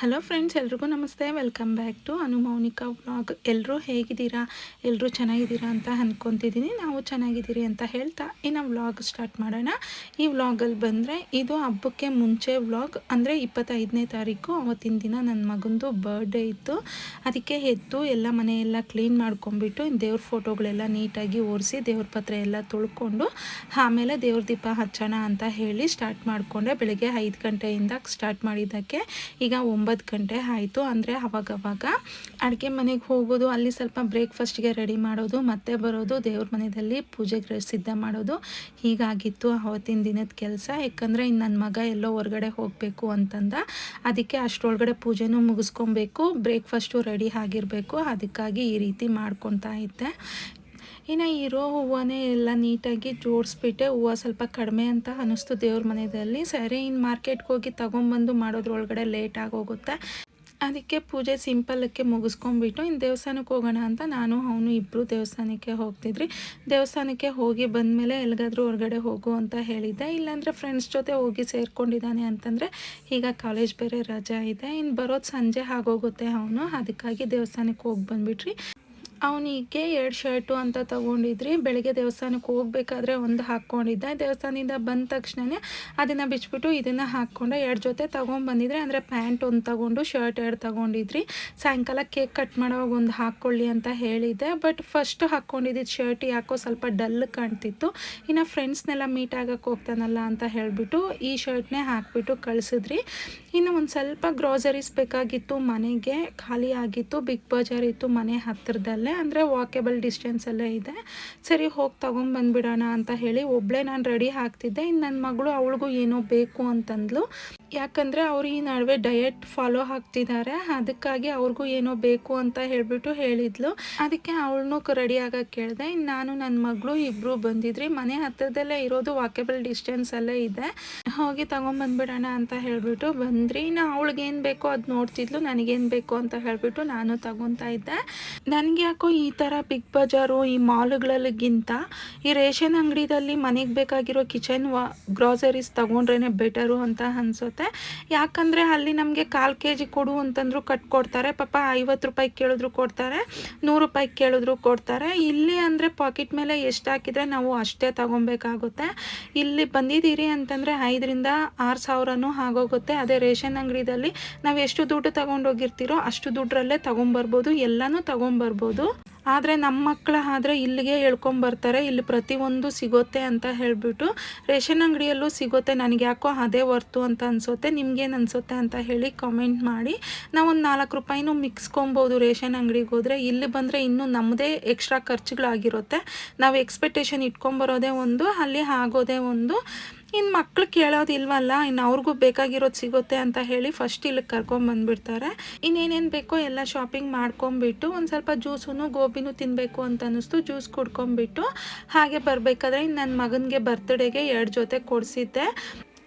Hello friends ಎಲ್ರಿಗೂ ನಮಸ್ತೆ. Welcome back to Anumounika vlog ಎಲ್ಲರೂ ಹೇಗಿದ್ದೀರಾ? ಎಲ್ಲರೂ ಚೆನ್ನಾಗಿದ್ದೀರಾ ಅಂತ ಅಂದ್ಕೊತಿದ್ದೀನಿ ನಾವು ಚೆನ್ನಾಗಿದ್ದೀರಿ ಅಂತ ಹೇಳ್ತಾ ಇನ್ನು ವ್ಲಾಗ್ ಸ್ಟಾರ್ಟ್ ಮಾಡೋಣ. ಈ ವ್ಲಾಗಲ್ಲಿ ಬಂದರೆ ಇದು ಹಬ್ಬಕ್ಕೆ ಮುಂಚೆ ವ್ಲಾಗ್ ಅಂದರೆ ಇಪ್ಪತ್ತೈದನೇ ತಾರೀಕು, ಅವತ್ತಿನ ದಿನ ನನ್ನ ಮಗಂದು ಬರ್ಡೇ ಇತ್ತು. ಅದಕ್ಕೆ ಎದ್ದು ಎಲ್ಲ ಮನೆಯೆಲ್ಲ ಕ್ಲೀನ್ ಮಾಡ್ಕೊಂಬಿಟ್ಟು ದೇವ್ರ ಫೋಟೋಗಳೆಲ್ಲ ನೀಟಾಗಿ ಓರಿಸಿ, ದೇವ್ರ ಪತ್ರ ಎಲ್ಲ ತೊಳ್ಕೊಂಡು, ಆಮೇಲೆ ದೇವ್ರ ದೀಪ ಹಚ್ಚೋಣ ಅಂತ ಹೇಳಿ ಸ್ಟಾರ್ಟ್ ಮಾಡಿಕೊಂಡೆ. ಬೆಳಗ್ಗೆ ಐದು ಗಂಟೆಯಿಂದ ಸ್ಟಾರ್ಟ್ ಮಾಡಿದ್ದಕ್ಕೆ ಈಗ ಗಂಟೆ ಆಯಿತು. ಅಂದರೆ ಅವಾಗವಾಗ ಅಡುಗೆ ಮನೆಗೆ ಹೋಗೋದು, ಅಲ್ಲಿ ಸ್ವಲ್ಪ ಬ್ರೇಕ್ಫಾಸ್ಟ್ಗೆ ರೆಡಿ ಮಾಡೋದು, ಮತ್ತೆ ಬರೋದು, ದೇವ್ರ ಮನೆಯಲ್ಲಿ ಪೂಜೆಗೆ ಸಿದ್ಧ ಮಾಡೋದು ಹೀಗಾಗಿತ್ತು ಅವತ್ತಿನ ದಿನದ ಕೆಲಸ. ಯಾಕಂದರೆ ಇನ್ನು ನನ್ನ ಮಗ ಎಲ್ಲೋ ಹೊರಗಡೆ ಹೋಗಬೇಕು ಅಂತಂದ. ಅದಕ್ಕೆ ಅಷ್ಟರೊಳಗಡೆ ಪೂಜೆನೂ ಮುಗಿಸ್ಕೊಬೇಕು, ಬ್ರೇಕ್ಫಾಸ್ಟು ರೆಡಿ ಆಗಿರಬೇಕು. ಅದಕ್ಕಾಗಿ ಈ ರೀತಿ ಮಾಡ್ಕೊತಾ ಇದ್ದೆ. ಇನ್ನು ಇರೋ ಹೂವನೇ ಎಲ್ಲ ನೀಟಾಗಿ ಜೋಡಿಸ್ಬಿಟ್ಟೆ, ಹೂವು ಸ್ವಲ್ಪ ಕಡಿಮೆ ಅಂತ ಅನ್ನಿಸ್ತು ದೇವ್ರ ಮನೆಯಲ್ಲಿ ಸರಿ ಇನ್ನು ಮಾರ್ಕೆಟ್ಗೆ ಹೋಗಿ ತೊಗೊಂಬಂದು ಮಾಡೋದ್ರೊಳಗಡೆ ಲೇಟ್ ಹೋಗುತ್ತೆ ಅದಕ್ಕೆ ಪೂಜೆ ಸಿಂಪಲಕ್ಕೆ ಮುಗಿಸ್ಕೊಂಬಿಟ್ಟು ಇನ್ನು ದೇವಸ್ಥಾನಕ್ಕೆ ಹೋಗೋಣ ಅಂತ ನಾನು, ಅವನು ಇಬ್ಬರು ದೇವಸ್ಥಾನಕ್ಕೆ ಹೋಗ್ತಿದ್ರಿ. ದೇವಸ್ಥಾನಕ್ಕೆ ಹೋಗಿ ಬಂದಮೇಲೆ ಎಲ್ಲಿಗಾದರೂ ಹೊರಗಡೆ ಹೋಗು ಅಂತ ಹೇಳಿದ್ದೆ. ಇಲ್ಲಾಂದರೆ ಫ್ರೆಂಡ್ಸ್ ಜೊತೆ ಹೋಗಿ ಸೇರ್ಕೊಂಡಿದ್ದಾನೆ ಅಂತಂದರೆ ಈಗ ಕಾಲೇಜ್ ಬೇರೆ ರಜಾ ಇದೆ. ಇನ್ನು ಬರೋದು ಸಂಜೆ ಆಗೋಗುತ್ತೆ ಅವನು. ಅದಕ್ಕಾಗಿ ದೇವಸ್ಥಾನಕ್ಕೆ ಹೋಗಿ ಬಂದುಬಿಟ್ರಿ. ಅವನಿಗೆ ಎರಡು ಶರ್ಟು ಅಂತ ತೊಗೊಂಡಿದ್ರಿ. ಬೆಳಗ್ಗೆ ದೇವಸ್ಥಾನಕ್ಕೆ ಹೋಗ್ಬೇಕಾದ್ರೆ ಒಂದು ಹಾಕ್ಕೊಂಡಿದ್ದ. ದೇವಸ್ಥಾನದಿಂದ ಬಂದ ತಕ್ಷಣವೇ ಅದನ್ನು ಬಿಚ್ಬಿಟ್ಟು ಇದನ್ನು ಹಾಕ್ಕೊಂಡು ಎರಡು ಜೊತೆ ತೊಗೊಂಬಂದಿದ್ರೆ ಅಂದರೆ ಪ್ಯಾಂಟ್ ಒಂದು ತೊಗೊಂಡು, ಶರ್ಟ್ ಎರಡು ತೊಗೊಂಡಿದ್ರಿ. ಸಾಯಂಕಾಲ ಕೇಕ್ ಕಟ್ ಮಾಡೋವಾಗ ಒಂದು ಹಾಕ್ಕೊಳ್ಳಿ ಅಂತ ಹೇಳಿದ್ದೆ. ಬಟ್ ಫಸ್ಟ್ ಹಾಕ್ಕೊಂಡಿದ್ದು ಶರ್ಟ್ ಯಾಕೋ ಸ್ವಲ್ಪ ಡಲ್ ಕಾಣ್ತಿತ್ತು. ಇನ್ನು ಫ್ರೆಂಡ್ಸ್ನೆಲ್ಲ ಮೀಟ್ ಆಗಕ್ಕೆ ಹೋಗ್ತಾನಲ್ಲ ಅಂತ ಹೇಳಿಬಿಟ್ಟು ಈ ಶರ್ಟ್ನೇ ಹಾಕಿಬಿಟ್ಟು ಕಳಿಸಿದ್ರಿ. ಇನ್ನು ಒಂದು ಸ್ವಲ್ಪ ಗ್ರೋಸರೀಸ್ ಬೇಕಾಗಿತ್ತು ಮನೆಗೆ. ಖಾಲಿ ಆಗಿತ್ತು ಬಿಗ್ ಬಜಾರ್ ಇತ್ತು ಮನೆ ಹತ್ತಿರದಲ್ಲೇ ಅಂದರೆ ವಾಕೇಬಲ್ ಡಿಸ್ಟೆನ್ಸಲ್ಲೇ ಇದೆ. ಸರಿ, ಹೋಗಿ ತೊಗೊಂಬಂದ್ಬಿಡೋಣ ಅಂತ ಹೇಳಿ ಒಬ್ಬಳೇ ನಾನು ರೆಡಿ ಆಗ್ತಿದ್ದೆ ಇನ್ನು ನನ್ನ ಮಗಳು ಅವಳಿಗೂ ಏನೋ ಬೇಕು ಅಂತಂದ್ಲು. ಯಾಕಂದರೆ ಅವರು ಈ ನಡುವೆ ಡಯೆಟ್ ಫಾಲೋ ಆಗ್ತಿದ್ದಾರೆ. ಅದಕ್ಕಾಗಿ ಅವ್ರಿಗೂ ಏನೋ ಬೇಕು ಅಂತ ಹೇಳಿಬಿಟ್ಟು ಹೇಳಿದ್ಲು. ಅದಕ್ಕೆ ಅವಳನ್ನೂ ರೆಡಿ ಆಗೋಕ್ಕೆ ಕೇಳಿದೆ ಇನ್ನು ನಾನು ನನ್ನ ಮಗಳು ಇಬ್ಬರು ಬಂದಿದ್ರಿ, ಮನೆ ಹತ್ತಿರದಲ್ಲೇ ಇರೋದು ವಾಕೇಬಲ್ ಡಿಸ್ಟೆನ್ಸಲ್ಲೇ ಇದೆ. ಹೋಗಿ ತೊಗೊಂಬಂದ್ಬಿಡೋಣ ಅಂತ ಹೇಳಿಬಿಟ್ಟು ಬಂದ್ರಿ. ಇನ್ನು ಅವಳಿಗೇನು ಬೇಕೋ ಅದು ನೋಡ್ತಿದ್ಲು, ನನಗೇನು ಬೇಕು ಅಂತ ಹೇಳಿಬಿಟ್ಟು ನಾನು ತಗೊತಾ ಇದ್ದೆ. ನನಗೆ ಯಾಕೋ ಈ ಥರ ಬಿಗ್ ಬಜಾರು ಈ ಮಾಲ್ಗಳಲ್ಲಿಗಿಂತ ಈ ರೇಷನ್ ಅಂಗಡಿದಲ್ಲಿ ಮನೆಗೆ ಬೇಕಾಗಿರೋ ಕಿಚನ್ ವಾ ಗ್ರಾಸರೀಸ್ ತೊಗೊಂಡ್ರೇ ಬೆಟರು ಅಂತ ಅನ್ಸುತ್ತೆ. ಯಾಕಂದರೆ ಅಲ್ಲಿ ನಮಗೆ ಕಾಲು ಕೆ ಜಿ ಕೊಡು ಅಂತಂದ್ರು ಕಟ್ಕೊಡ್ತಾರೆ. ಪಾಪ ಐವತ್ತು ರೂಪಾಯಿ ಕೇಳಿದ್ರು ಕೊಡ್ತಾರೆ. ನೂರು ರೂಪಾಯಿ ಕೇಳಿದ್ರು ಕೊಡ್ತಾರೆ. ಇಲ್ಲಿ ಅಂದರೆ ಪಾಕೆಟ್ ಮೇಲೆ ಎಷ್ಟು ಹಾಕಿದರೆ ನಾವು ಅಷ್ಟೇ ತಗೊಬೇಕಾಗುತ್ತೆ. ಇಲ್ಲಿ ಬಂದಿದ್ದೀರಿ ಅಂತಂದರೆ ಐದರಿಂದ ಆರು ಸಾವಿರನೂ ಆಗೋಗುತ್ತೆ. ಅದೇ ರೇಷನ್ ಅಂಗಡಿದಲ್ಲಿ ನಾವು ಎಷ್ಟು ದುಡ್ಡು ತಗೊಂಡೋಗಿರ್ತೀರೋ ಅಷ್ಟು ದುಡ್ಡರಲ್ಲೇ ತೊಗೊಂಬರ್ಬೋದು. ಎಲ್ಲನೂ ತೊಗೊಂಬರ್ಬೋದು. ಆದರೆ ನಮ್ಮ ಮಕ್ಕಳ ಆದರೆ ಇಲ್ಲಿಗೆ ಹೇಳ್ಕೊಂಬರ್ತಾರೆ ಇಲ್ಲಿ ಪ್ರತಿಯೊಂದು ಸಿಗುತ್ತೆ ಅಂತ ಹೇಳಿಬಿಟ್ಟು ರೇಷನ್ ಅಂಗಡಿಯಲ್ಲೂ ಸಿಗುತ್ತೆ, ನನಗೆ ಯಾಕೋ ಅದೇ ವರ್ತು ಅಂತ ಅನಿಸುತ್ತೆ, ನಿಮ್ಗೇನು ಅನಿಸುತ್ತೆ ಅಂತ ಹೇಳಿ ಕಾಮೆಂಟ್ ಮಾಡಿ. ನಾವು ಒಂದು ನಾಲ್ಕು ರೂಪಾಯಿನೂ ಮಿಕ್ಸ್ಕೊಬೋದು ರೇಷನ್ ಅಂಗಡಿಗೆ ಹೋದರೆ, ಇಲ್ಲಿ ಬಂದರೆ ಇನ್ನೂ ನಮ್ಮದೇ ಎಕ್ಸ್ಟ್ರಾ ಖರ್ಚುಗಳಾಗಿರುತ್ತೆ. ನಾವು ಎಕ್ಸ್ಪೆಕ್ಟೇಷನ್ ಇಟ್ಕೊಂಬರೋದೇ ಒಂದು, ಅಲ್ಲಿ ಆಗೋದೇ ಒಂದು. ಇನ್ನು ಮಕ್ಕಳು ಕೇಳೋದಿಲ್ವಲ್ಲ ಇನ್ನು ಅವ್ರಿಗೂ ಬೇಕಾಗಿರೋದು ಸಿಗುತ್ತೆ ಅಂತ ಹೇಳಿ ಫಸ್ಟ್ ಇಲ್ಲಿಗೆ ಕರ್ಕೊಂಬಂದ್ಬಿಡ್ತಾರೆ ಇನ್ನೇನೇನು ಬೇಕೋ ಎಲ್ಲ ಶಾಪಿಂಗ್ ಮಾಡ್ಕೊಂಬಿಟ್ಟು ಒಂದು ಸ್ವಲ್ಪ ಜ್ಯೂಸೂ ಗೋಬಿನೂ ತಿನ್ನಬೇಕು ಅಂತ ಅನ್ನಿಸ್ತು ಜ್ಯೂಸ್ ಕುಡ್ಕೊಂಬಿಟ್ಟು ಹಾಗೆ ಬರಬೇಕಾದ್ರೆ ಇನ್ನು ನನ್ನ ಮಗನಿಗೆ ಬರ್ತ್ಡೇಗೆ ಎರಡು ಜೊತೆ ಕೊಡಿಸಿದ್ದೆ.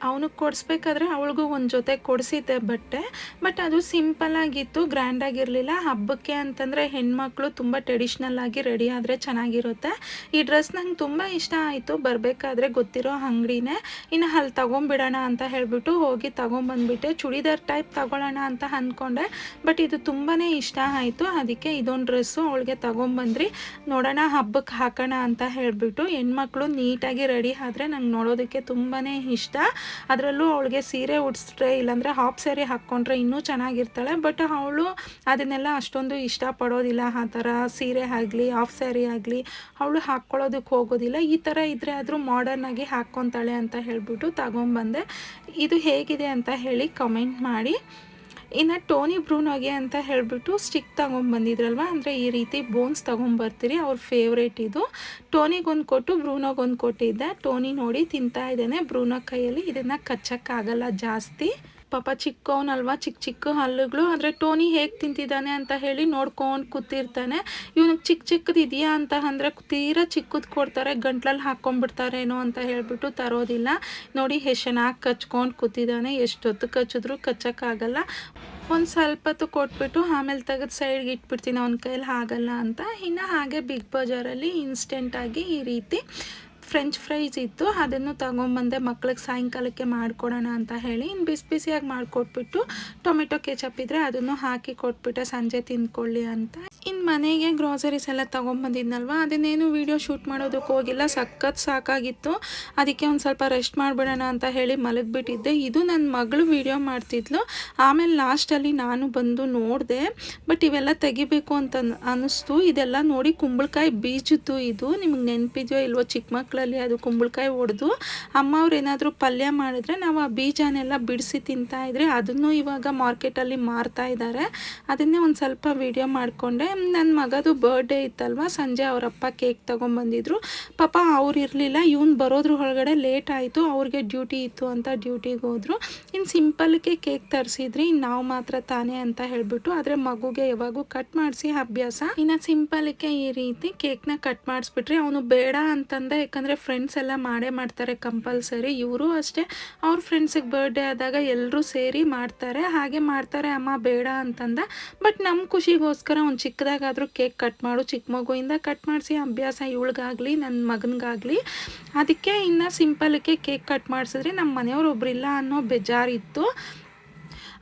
ಅವನಿಗೆ ಕೊಡಿಸ್ಬೇಕಾದ್ರೆ ಅವಳಿಗೂ ಒಂದು ಜೊತೆ ಕೊಡಿಸಿದ್ದೆ ಬಟ್ಟೆ. ಬಟ್ ಅದು ಸಿಂಪಲ್ ಆಗಿತ್ತು ಗ್ರ್ಯಾಂಡ್ ಆಗಿರಲಿಲ್ಲ. ಹಬ್ಬಕ್ಕೆ ಅಂತಂದರೆ ಹೆಣ್ಮಕ್ಳು ತುಂಬ ಟ್ರೆಡಿಷ್ನಲ್ ಆಗಿ ರೆಡಿ ಆದರೆ ಚೆನ್ನಾಗಿರುತ್ತೆ. ಈ ಡ್ರೆಸ್ ನಂಗೆ ತುಂಬ ಇಷ್ಟ ಆಯಿತು, ಬರಬೇಕಾದ್ರೆ ಗೊತ್ತಿರೋ ಅಂಗಡಿನೇ. ಇನ್ನು ಅಲ್ಲಿ ತೊಗೊಂಬಿಡೋಣ ಅಂತ ಹೇಳಿಬಿಟ್ಟು ಹೋಗಿ ತೊಗೊಂಬಂದ್ಬಿಟ್ಟೆ. ಚೂಡಿದಾರ್ ಟೈಪ್ ತೊಗೊಳ್ಳೋಣ ಅಂತ ಅಂದ್ಕೊಂಡೆ. ಬಟ್ ಇದು ತುಂಬಾ ಇಷ್ಟ ಆಯಿತು. ಅದಕ್ಕೆ ಇದೊಂದು ಡ್ರೆಸ್ಸು ಅವಳಿಗೆ ತೊಗೊಂಬಂದ್ರಿ. ನೋಡೋಣ ಹಬ್ಬಕ್ಕೆ ಹಾಕೋಣ ಅಂತ ಹೇಳಿಬಿಟ್ಟು ಹೆಣ್ಮಕ್ಳು ನೀಟಾಗಿ ರೆಡಿ ಆದರೆ ನಂಗೆ ನೋಡೋದಕ್ಕೆ ತುಂಬಾ ಇಷ್ಟ. ಅದರಲ್ಲೂ ಅವಳಿಗೆ ಸೀರೆ ಉಡಿಸ್ರೆ ಇಲ್ಲಾಂದರೆ ಹಾಫ್ ಸ್ಯಾರಿ ಹಾಕ್ಕೊಂಡ್ರೆ ಇನ್ನೂ ಚೆನ್ನಾಗಿರ್ತಾಳೆ. ಬಟ್ ಅವಳು ಅದನ್ನೆಲ್ಲ ಅಷ್ಟೊಂದು ಇಷ್ಟಪಡೋದಿಲ್ಲ. ಆ ಥರ ಸೀರೆ ಆಗಲಿ ಹಾಫ್ ಸ್ಯಾರಿ ಆಗಲಿ ಅವಳು ಹಾಕ್ಕೊಳ್ಳೋದಕ್ಕೆ ಹೋಗೋದಿಲ್ಲ. ಈ ಥರ ಇದ್ದರೆ ಆದರೂ ಮಾಡರ್ನಾಗಿ ಹಾಕ್ಕೊತಾಳೆ ಅಂತ ಹೇಳಿಬಿಟ್ಟು ತಗೊಂಬಂದೆ ಇದು ಹೇಗಿದೆ ಅಂತ ಹೇಳಿ ಕಮೆಂಟ್ ಮಾಡಿ. ಇನ್ನು ಟೋನಿ ಬ್ರೂನೋಗೆ ಅಂತ ಹೇಳಿಬಿಟ್ಟು ಸ್ಟಿಕ್ ತೊಗೊಂಬಂದಿದ್ರಲ್ವ ಅಂದರೆ ಈ ರೀತಿ ಬೋನ್ಸ್ ತೊಗೊಂಬರ್ತೀರಿ ಅವ್ರ ಫೇವ್ರೇಟ್ ಇದು. ಟೋನಿಗೊಂದು ಕೊಟ್ಟು ಬ್ರೂನೋಗೊಂದು ಕೊಟ್ಟಿದ್ದೆ. ಟೋನಿ ನೋಡಿ ತಿಂತಾ ಇದ್ದೇನೆ. ಬ್ರೂನೋ ಕೈಯಲ್ಲಿ ಇದನ್ನು ಕಚ್ಚಕ್ಕಾಗಲ್ಲ ಜಾಸ್ತಿ. ಪಾಪ ಚಿಕ್ಕವನಲ್ವಾ ಚಿಕ್ಕ ಚಿಕ್ಕ ಹಲ್ಲುಗಳು. ಅಂದರೆ ಟೋನಿ ಹೇಗೆ ತಿಂತಿದ್ದಾನೆ ಅಂತ ಹೇಳಿ ನೋಡ್ಕೊಂಡು ಕೂತಿರ್ತಾನೆ. ಇವನಿಗೆ ಚಿಕ್ಕ ಚಿಕ್ಕದು ಇದೆಯಾ ಅಂತ ಅಂದರೆ ತೀರಾ ಚಿಕ್ಕದು ಕೊಡ್ತಾರೆ ಗಂಟ್ಲಲ್ಲಿ ಹಾಕ್ಕೊಂಡ್ಬಿಡ್ತಾರೇನೋ ಅಂತ ಹೇಳಿಬಿಟ್ಟು ತರೋದಿಲ್ಲ. ನೋಡಿ ಎಷ್ಟು ಚೆನ್ನಾಗಿ ಕಚ್ಕೊಂಡು ಕೂತಿದ್ದಾನೆ. ಎಷ್ಟೊತ್ತು ಕಚ್ಚಿದ್ರು ಕಚ್ಚೋಕ್ಕಾಗಲ್ಲ. ಒಂದು ಸ್ವಲ್ಪ ಹೊತ್ತು ಕೊಟ್ಬಿಟ್ಟು ಆಮೇಲೆ ತೆಗೆದು ಸೈಡ್ಗೆ ಇಟ್ಬಿಡ್ತೀನಿ, ಅವನ ಕೈಯಲ್ಲಿ ಆಗಲ್ಲ ಅಂತ. ಇನ್ನು ಹಾಗೆ ಬಿಗ್ ಬಜಾರಲ್ಲಿ ಇನ್ಸ್ಟೆಂಟಾಗಿ ಈ ರೀತಿ ಫ್ರೆಂಚ್ ಫ್ರೈಸ್ ಇತ್ತು, ಅದನ್ನು ತಗೊಂಬಂದೆ ಮಕ್ಳಿಗೆ ಸಾಯಂಕಾಲಕ್ಕೆ ಮಾಡ್ಕೊಡೋಣ ಅಂತ ಹೇಳಿ, ಇನ್ನು ಬಿಸಿ ಬಿಸಿಯಾಗಿ ಮಾಡಿಕೊಟ್ಬಿಟ್ಟು ಟೊಮೆಟೊ ಕೆಚಪ್ ಇದ್ದರೆ ಅದನ್ನು ಹಾಕಿ ಕೊಟ್ಬಿಟ್ಟೆ, ಸಂಜೆ ತಿಂದ್ಕೊಳ್ಳಿ ಅಂತ. ಇನ್ನು ಮನೆಗೆ ಗ್ರಾಸರೀಸ್ ಎಲ್ಲ ತೊಗೊಂಬಂದಿದ್ನಲ್ವ? ಅದನ್ನೇನು ವೀಡಿಯೋ ಶೂಟ್ ಮಾಡೋದಕ್ಕೆ ಹೋಗಿಲ್ಲ. ಸಖತ್ ಸಾಕಾಗಿತ್ತು. ಅದಕ್ಕೆ ಒಂದು ಸ್ವಲ್ಪ ರೆಸ್ಟ್ ಮಾಡಿಬಿಡೋಣ ಅಂತ ಹೇಳಿ ಮಲಗಿಬಿಟ್ಟಿದ್ದೆ. ಇದು ನನ್ನ ಮಗಳು ವೀಡಿಯೋ ಮಾಡ್ತಿದ್ಲು. ಆಮೇಲೆ ಲಾಸ್ಟಲ್ಲಿ ನಾನು ಬಂದು ನೋಡಿದೆ. ಬಟ್ ಇವೆಲ್ಲ ತೆಗಿಬೇಕು ಅಂತ ಅನ್- ಅನ್ನಿಸ್ತು ಇದೆಲ್ಲ ನೋಡಿ ಕುಂಬಳಕಾಯಿ ಬೀಜದ್ದು ಇದು. ನಿಮಗೆ ನೆನಪಿದೆಯೋ ಇಲ್ವೋ ಚಿಕ್ಕ ಮಕ್ಕಳಲ್ಲಿ ಅದು ಕುಂಬಳಕಾಯಿ ಹೊಡೆದು ಅಮ್ಮ ಅವ್ರು ಏನಾದರೂ ಪಲ್ಯ ಮಾಡಿದ್ರೆ ನಾವು ಆ ಬೀಜನೆಲ್ಲ ಬಿಡಿಸಿ ತಿಂತಾ ಇದ್ರೆ ಅದನ್ನು ಇವಾಗ ಮಾರ್ಕೆಟಲ್ಲಿ ಮಾರ್ತಾ ಇದ್ದಾರೆ ಅದನ್ನೇ ಒಂದು ಸ್ವಲ್ಪ ವಿಡಿಯೋ ಮಾಡಿಕೊಂಡೆ. ನನ್ನ ಮಗದು ಬರ್ಡೇ ಇತ್ತಲ್ವ? ಸಂಜೆ ಅವರಪ್ಪ ಕೇಕ್ ತೊಗೊಂಬಂದಿದ್ರು ಪಾಪ ಅವ್ರು ಇರಲಿಲ್ಲ, ಇವ್ನು ಬರೋದ್ರ ಒಳಗಡೆ ಲೇಟ್ ಆಯಿತು, ಅವ್ರಿಗೆ ಡ್ಯೂಟಿ ಇತ್ತು ಅಂತ ಡ್ಯೂಟಿಗೆ ಹೋದರು. ಇನ್ನು ಸಿಂಪಲ್ಗೆ ಕೇಕ್ ತರಿಸಿದ್ರಿ ಇನ್ನು ನಾವು ಮಾತ್ರ ತಾನೇ ಅಂತ ಹೇಳಿಬಿಟ್ಟು, ಆದರೆ ಮಗುಗೆ ಯಾವಾಗೂ ಕಟ್ ಮಾಡಿಸಿ ಅಭ್ಯಾಸ. ಇನ್ನು ಸಿಂಪಲ್ಗೆ ಈ ರೀತಿ ಕೇಕ್ನ ಕಟ್ ಮಾಡಿಸ್ಬಿಟ್ರಿ ಅವನು ಬೇಡ ಅಂತಂದ, ಯಾಕಂದರೆ ಫ್ರೆಂಡ್ಸ್ ಎಲ್ಲ ಮಾಡೇ ಮಾಡ್ತಾರೆ ಕಂಪಲ್ಸರಿ ಇವರು ಅಷ್ಟೇ, ಅವ್ರ ಫ್ರೆಂಡ್ಸಿಗೆ ಬರ್ಡೇ ಆದಾಗ ಎಲ್ಲರೂ ಸೇರಿ ಮಾಡ್ತಾರೆ, ಹಾಗೆ ಮಾಡ್ತಾರೆ, ಅಮ್ಮ ಬೇಡ ಅಂತಂದ. ಬಟ್ ನಮ್ಮ ಖುಷಿಗೋಸ್ಕರ ಒಂದು ಚಿಕ್ಕದಾಗಾದರೂ ಕೇಕ್ ಕಟ್ ಮಾಡು, ಚಿಕ್ಕ ಮಗುವಿಂದ ಕಟ್ ಮಾಡಿಸಿ, ಅಭ್ಯಾಸ ಇವಳಿಗಾಗಲಿ ನನ್ನ ಮಗನಿಗಾಗಲಿ. ಅದಕ್ಕೆ ಇನ್ನು ಸಿಂಪಲ್ಗೆ ಕೇಕ್ ಕಟ್ ಮಾಡಿಸಿದ್ರೆ ನಮ್ಮ ಮನೆಯವ್ರು ಒಬ್ರಿಲ್ಲ ಅನ್ನೋ ಬೇಜಾರಿತ್ತು.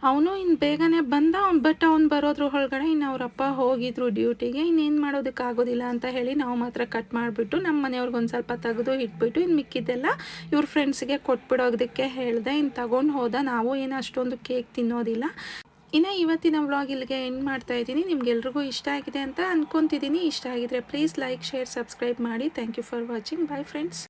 ಅವನು ಇನ್ನು ಬೇಗನೆ ಬಂದ, ಅವ್ನು ಬಟ್ ಅವ್ನು ಬರೋದ್ರ ಒಳಗಡೆ ಇನ್ನು ಅವರಪ್ಪ ಹೋಗಿದ್ರು ಡ್ಯೂಟಿಗೆ ಇನ್ನೇನು ಮಾಡೋದಕ್ಕಾಗೋದಿಲ್ಲ ಅಂತ ಹೇಳಿ ನಾವು ಮಾತ್ರ ಕಟ್ ಮಾಡಿಬಿಟ್ಟು ನಮ್ಮ ಮನೆಯವ್ರಿಗೆ ಒಂದು ಸ್ವಲ್ಪ ತೆಗೆದು ಇಟ್ಬಿಟ್ಟು ಇನ್ನು ಮಿಕ್ಕಿದ್ದೆಲ್ಲ ಇವ್ರ ಫ್ರೆಂಡ್ಸ್ಗೆ ಕೊಟ್ಬಿಡೋದಕ್ಕೆ ಹೇಳಿದೆ ಇನ್ನು ತಗೊಂಡು ಹೋದ. ನಾವು ಏನು ಅಷ್ಟೊಂದು ಕೇಕ್ ತಿನ್ನೋದಿಲ್ಲ. ಇನ್ನು ಇವತ್ತಿನ ವ್ಲಾಗ್ ಇಲ್ಲಿಗೆ ಎಂಡ್ ಮಾಡ್ತಾ ಇದ್ದೀನಿ. ನಿಮ್ಗೆಲ್ರಿಗೂ ಇಷ್ಟ ಆಗಿದೆ ಅಂತ ಅಂದ್ಕೊತಿದ್ದೀನಿ ಇಷ್ಟ ಆಗಿದ್ರೆ ಪ್ಲೀಸ್ ಲೈಕ್ ಶೇರ್ ಸಬ್ಸ್ಕ್ರೈಬ್ ಮಾಡಿ. Thank you for watching bye friends